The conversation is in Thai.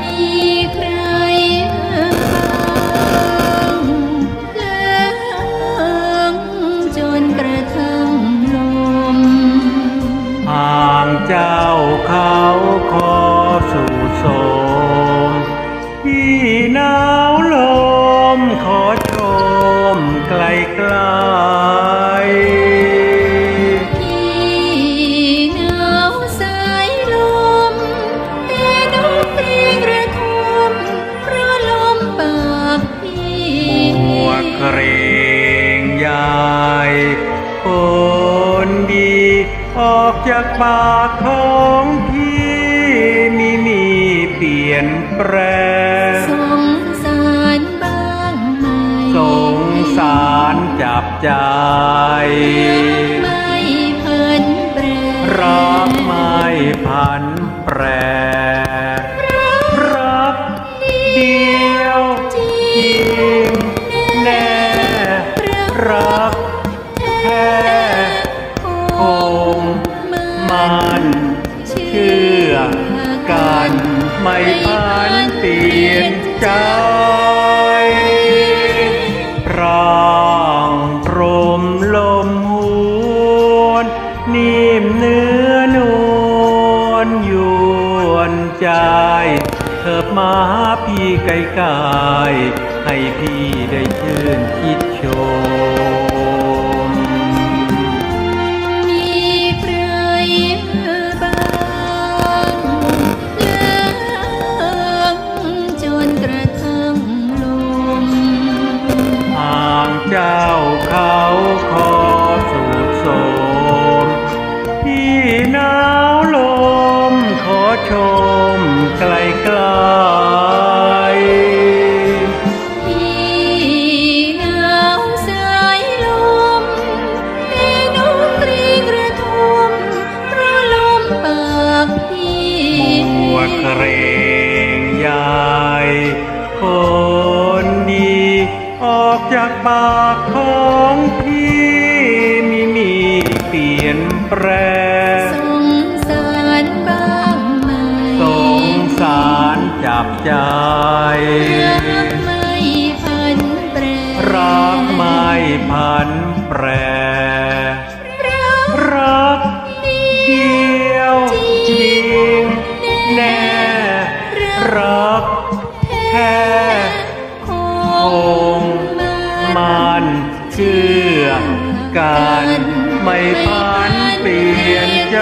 มีใครบ้างเลิงจนกระทั่งลมห่างเจ้าเขาขอสู่โสมพี่ ไกลไกลพี่หนาวสายลมแต่นกเพลงระทมระลมปากพี่หัวเกรงยายผลดี ออกจากปากของพี่ มีมีเปลี่ยนแปลง บใจ ไม่เพิ่นแปรรักไม่พันแปรรักเดียวจริงแน่รักแท้คงมันเชื่อกันไม่พันเปลี่ยนใจ วนใจ เถิบมาพี่ไกลๆให้พี่ได้ชื่นคิดชม มีใครบ้างเลิงจนกระทั่งลมห่างเจ้า มไกลไกลพี่หนาวสายลมแต่นกตรีกระทมเพราะลมปากพี่หัวกรงยายคนดี ออกจากปากของพี่ มีมีเปลี่ยนแปลง ใจรักไม่พันแปรรักไม่พันแปร รักเดียวจริงแน่รักแท้คงมันเชื่อกันไม่พันเปลี่ยนใจ